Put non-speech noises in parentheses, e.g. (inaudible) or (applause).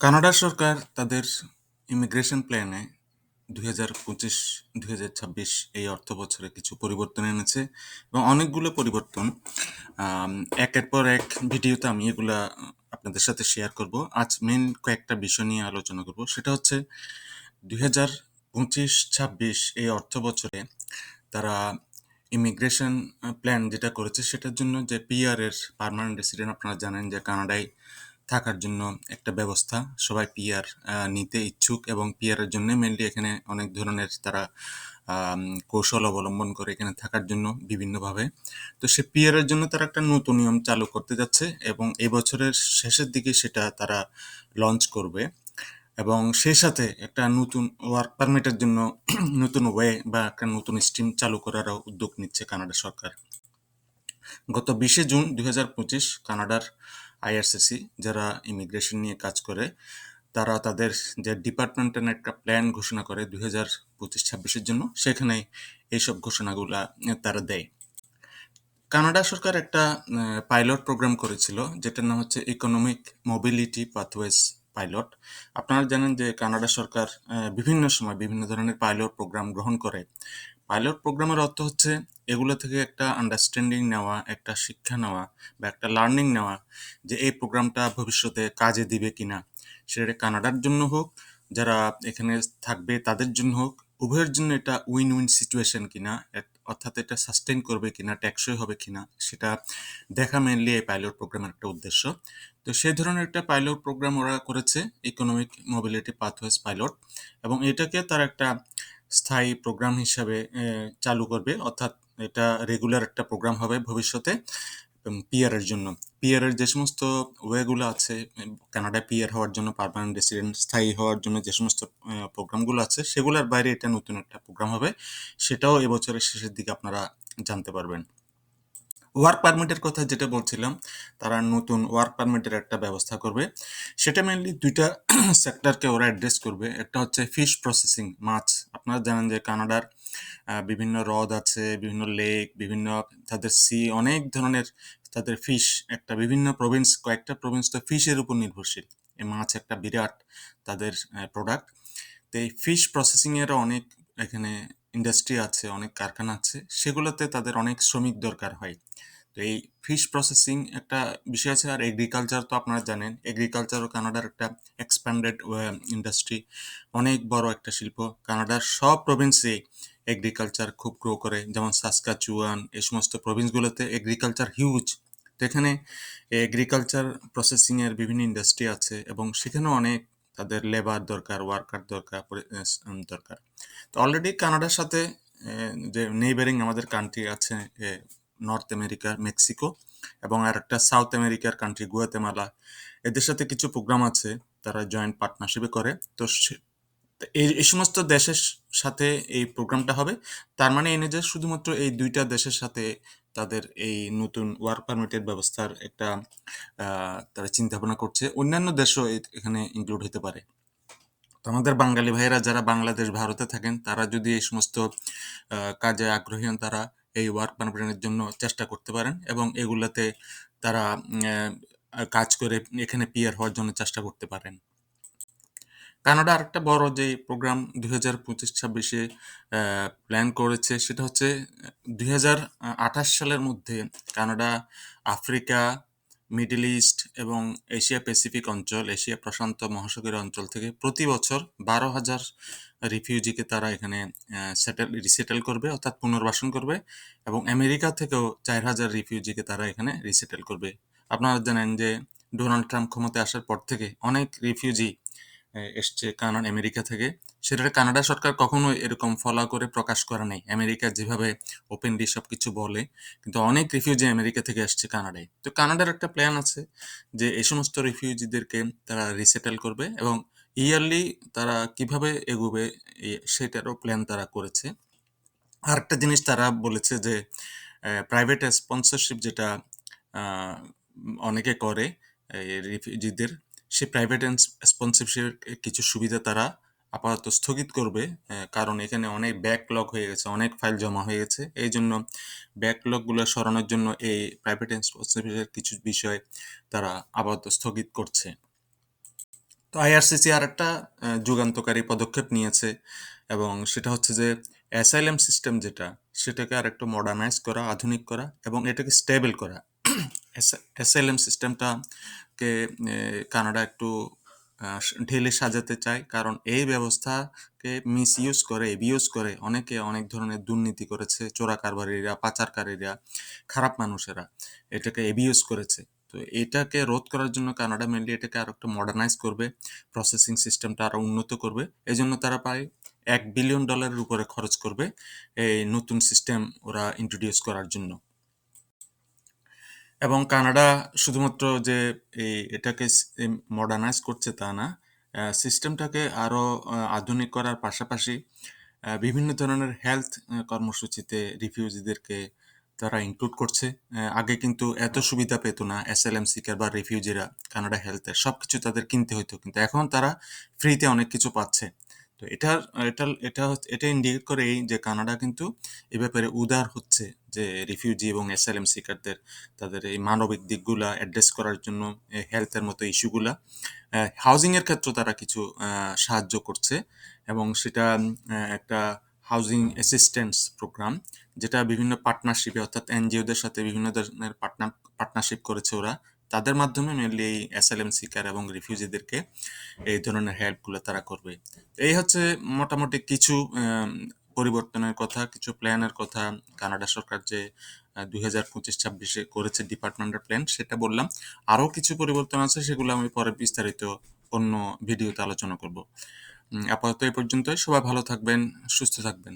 Canada সরকার তাদের immigration প্ল্যানে দুই হাজার পঁচিশ, দুই হাজার ছাব্বিশ এই অর্থ বছরে কিছু পরিবর্তন এনেছে এবং অনেকগুলো পরিবর্তন। একের পর এক ভিডিওতে আমি এগুলা আপনাদের সাথে শেয়ার করব। আজ মেন কয়েকটা বিষয় নিয়ে আলোচনা করব। সেটা হচ্ছে দুই হাজার পঁচিশ, ছাব্বিশ এই অর্থ বছরে তারা ইমিগ্রেশন প্ল্যান যেটা করেছে সেটার জন্য যে পিআর এর পার্মানেন্ট রেসিডেন্ট আপনারা জানেন যে কানাডায় থাকার জন্য একটা ব্যবস্থা সবাই পিয়ার নিতে ইচ্ছুক এবং পিয়ারের জন্য মেনলি এখানে অনেক ধরনের তারা কৌশল অবলম্বন করে এখানে থাকার জন্য বিভিন্নভাবে। তো সে পিয়ারের জন্য তারা একটা নতুন নিয়ম চালু করতে যাচ্ছে এবং এই বছরের শেষের দিকে সেটা তারা লঞ্চ করবে এবং সেই সাথে একটা নতুন ওয়ার্ক পারমিটের জন্য (clears throat) নতুন ওয়ে বা একটা নতুন স্ট্রিম চালু করারও উদ্যোগ নিচ্ছে কানাডা সরকার। গত বিশে জুন দুই হাজার পঁচিশ কানাডার আইআরসিসি যারা ইমিগ্রেশন নিয়ে কাজ করে, তারা তাদের যে ডিপার্টমেন্টের একটা প্ল্যান ঘোষণা করে দুই হাজার পঁচিশ ছাব্বিশের জন্য। সেখানে এইসব ঘোষণাগুলা তারা দেয়। কানাডা সরকার একটা পাইলট প্রোগ্রাম করেছিল, যেটার নাম হচ্ছে ইকোনমিক মোবিলিটি পাথওয়েজ পাইলট আপনারা জানেন যে কানাডা সরকার বিভিন্ন সময় বিভিন্ন ধরনের পাইলট প্রোগ্রাম গ্রহণ করে। পাইলট প্রোগ্রামের অর্থ হচ্ছে এগুলো থেকে একটা আন্ডারস্ট্যান্ডিং নেওয়া, একটা শিক্ষা নেওয়া বা একটা লার্নিং নেওয়া যে এই প্রোগ্রামটা ভবিষ্যতে কাজে দিবে কিনা। সেটা কানাডার জন্য হোক, যারা এখানে থাকবে তাদের জন্য হোক, উভয়ের জন্য এটা উইন উইন সিচুয়েশন কিনা অর্থাৎ এটা সাস্টেন করবে কিনা ট্যাক্সই হবে কিনা, সেটা দেখা মেনলি এই পাইলট প্রোগ্রামের একটা উদ্দেশ্য। তো সেই ধরনের একটা পাইলট প্রোগ্রাম ওরা করেছে ইকোনমিক মোবিলিটি পাথওয়েজ পাইলট, এবং এটাকে তার একটা স্থায়ী প্রোগ্রাম হিসাবে চালু করবে। অর্থাৎ এটা রেগুলার একটা প্রোগ্রাম হবে ভবিষ্যতে পিয়ারের জন্য। পিয়ারের যে সমস্ত ওয়েগুলো আছে কানাডা কানাডায় পিয়ার হওয়ার জন্য পারমানেন্ট রেসিডেন্ট স্থায়ী হওয়ার জন্য যে সমস্ত প্রোগ্রামগুলো আছে, সেগুলোর বাইরে এটা নতুন একটা প্রোগ্রাম হবে। সেটাও এবছরের শেষের দিকে আপনারা জানতে পারবেন। ওয়ার্ক পারমিটের কথা যেটা বলছিলাম, তারা নতুন ওয়ার্ক পারমিটের একটা ব্যবস্থা করবে। সেটা মেনলি দুইটা (clears throat) সেক্টরকে ওরা অ্যাড্রেস করবে। একটা হচ্ছে ফিশ প্রসেসিং মাছ। আপনারা জানেন যে কানাডার বিভিন্ন হ্রদ আছে, বিভিন্ন লেক বিভিন্ন তাদের সি অনেক ধরনের তাদের ফিশ একটা বিভিন্ন প্রভিন্স কয়েকটা প্রভিন্স তো ফিশের উপর নির্ভরশীল। এই মাছ একটা বিরাট তাদের প্রোডাক্ট তো এই ফিশ প্রসেসিং এর অনেক এখানে ইন্ডাস্ট্রি আছে, অনেক কারখানা আছে, সেগুলোতে তাদের অনেক শ্রমিক দরকার হয়। তো এই ফিশ প্রসেসিং একটা বিষয় আছে, আর এগ্রিকালচার তো আপনারা জানেন এগ্রিকালচারও কানাডার একটা এক্সপ্যান্ডেড ইন্ডাস্ট্রি অনেক বড় একটা শিল্প। কানাডার সব প্রভিন্সে এগ্রিকালচার খুব গ্রো করে, যেমন সাসকাচুয়ান এই সমস্ত প্রভিন্সগুলোতে এগ্রিকালচার হিউজ তো এখানে এগ্রিকালচার প্রসেসিংয়ের বিভিন্ন ইন্ডাস্ট্রি আছে, এবং সেখানেও অনেক তাদের লেবার দরকার ওয়ার্কার দরকার দরকার। তো অলরেডি কানাডার সাথে যে নেইবারিং আমাদের কান্ট্রি আছে নর্থ আমেরিকার মেক্সিকো এবং আর একটা সাউথ আমেরিকার কান্ট্রি গুয়াতেমালা এদের সাথে কিছু প্রোগ্রাম আছে, তারা জয়েন্ট পার্টনারশিপে করে। তো এই এই সমস্ত দেশের সাথে এই প্রোগ্রামটা হবে। তার মানে এনে যে শুধুমাত্র এই দুইটা দেশের সাথে তাদের এই নতুন ওয়ার্ক পারমিটের ব্যবস্থার একটা তারা চিন্তা ভাবনা করছে। অন্যান্য দেশও এখানে ইনক্লুড হতে পারে। তো আমাদের বাঙালি ভাইয়েরা যারা বাংলাদেশ, ভারতে থাকেন, তারা যদি এই সমস্ত কাজে আগ্রহী হন, তারা এই ওয়ার্ক পারমিটের জন্য চেষ্টা করতে পারেন এবং এগুলাতে তারা কাজ করে এখানে পিয়ার হওয়ার জন্য চেষ্টা করতে পারেন। কানাডা আরেকটা বড় যে প্রোগ্রাম দুই হাজার পঁচিশ ছাব্বিশে প্ল্যান করেছে, সেটা হচ্ছে দুই হাজার আঠাশ সালের মধ্যে কানাডা, আফ্রিকা, মিডল ইস্ট এবং এশিয়া প্যাসিফিক অঞ্চল, এশিয়া প্রশান্ত মহাসাগরীয় অঞ্চল থেকে প্রতি বছর বারো হাজার রিফিউজিকে তারা এখানে সেটেল রিসেটেল করবে, অর্থাৎ পুনর্বাসন করবে এবং আমেরিকা থেকেও চার হাজার রিফিউজিকে তারা এখানে রিসেটেল করবে। আপনারা জানেন যে ডোনাল্ড ট্রাম্প ক্ষমতায় আসার পর থেকে অনেক রিফিউজি এসছে কানাডা, আমেরিকা থেকে। সেটা কানাডা সরকার কখনো এরকম ফলো করে প্রকাশ করে নাই। আমেরিকা যেভাবে ওপেনলি সব কিছু বলে, কিন্তু অনেক রিফিউজি আমেরিকা থেকে আসছে কানাডায়। তো কানাডার একটা প্ল্যান আছে যে এই সমস্ত রিফিউজিদেরকে তারা রিসেটেল করবে এবং ইয়ারলি তারা কীভাবে এগোবে সেটারও প্ল্যান তারা করেছে। আরেকটা জিনিস তারা বলেছে যে প্রাইভেট স্পন্সরশিপ যেটা অনেকে করে রিফিউজিদের সেই প্রাইভেট স্পন্সরশিপের কিছু সুবিধা তারা আপাতত স্থগিত করবে কারণ এখানে অনেক ব্যাকলগ হয়ে গেছে, অনেক ফাইল জমা হয়ে গেছে। এই জন্য ব্যাকলগগুলো সরানোর জন্য এই প্রাইভেট স্পন্সরশিপের কিছু বিষয় তারা আপাতত স্থগিত করছে। তো আইআরসিসি আর একটা যুগান্তকারী পদক্ষেপ নিয়েছে এবং সেটা হচ্ছে যে অ্যাসাইলাম সিস্টেম যেটা, সেটাকে আর একটু মডার্নাইজ করা, আধুনিক করা এবং এটাকে স্টেবল করা। অ্যাসাইলাম সিস্টেমটাকে কানাডা একটু ঢেলে সাজাতে চায়। কারণ এই ব্যবস্থাকে মিস ইউজ করে এবিউজ করে অনেকে অনেক ধরনের দুর্নীতি করেছে চোরাকারবারিরা পাচারকারীরা, খারাপ মানুষেরা। এটাকে এবিউজ করেছে। তো এটাকে রোধ করার জন্য কানাডা মেনলি এটাকে আরও একটু মডার্নাইজ করবে প্রসেসিং সিস্টেমটা আরও উন্নত করবে। এই জন্য তারা প্রায় এক বিলিয়ন ডলারের উপরে খরচ করবে এই নতুন সিস্টেম ওরা ইন্ট্রোডিউস করার জন্য। এবং কানাডা শুধুমাত্র যে এই এটাকে মডার্নাইজ করছে তা না সিস্টেমটাকে আরও আধুনিক করার পাশাপাশি বিভিন্ন ধরনের হেলথ কর্মসূচিতে রিফিউজিদেরকে তারা ইনক্লুড করছে। আগে কিন্তু এত সুবিধা পেত না এসএলএম সিকার বা রিফিউজিরা কানাডা হেলথের সব কিছু তাদের কিনতে হতো কিন্তু এখন তারা ফ্রিতে অনেক কিছু পাচ্ছে। তো এটা এটা এটা এটা ইন্ডিকেট করে এই যে কানাডা কিন্তু এ ব্যাপারে উদার হচ্ছে যে রিফিউজি এবং এসএলএম সিকারদের তাদের এই মানবিক দিকগুলা অ্যাড্রেস করার জন্য হেলথের মতো ইস্যুগুলা হাউজিং এর ক্ষেত্রে তারা কিছু সাহায্য করছে এবং সেটা একটা হাউজিং অ্যাসিস্ট্যান্স প্রোগ্রাম যেটা বিভিন্ন পার্টনারশিপে অর্থাৎ এনজিওদের সাথে বিভিন্ন ধরনের পার্টনার পার্টনারশিপ করেছে ওরা তাদের মাধ্যমে মেনলি এই এসএলএম সিকার এবং রিফিউজিদেরকে এই ধরনের হেল্পগুলো তারা করবে। এই হচ্ছে মোটামুটি কিছু পরিবর্তনের কথা, কিছু প্ল্যানের কথা। কানাডা সরকার যে দুই হাজার পঁচিশ ছাব্বিশে করেছে ডিপার্টমেন্টের প্ল্যান সেটা বললাম। আরও কিছু পরিবর্তন আছে, সেগুলো আমি পরে বিস্তারিত অন্য ভিডিওতে আলোচনা করব। আপাতত এই পর্যন্তই। সবাই ভালো থাকবেন, সুস্থ থাকবেন।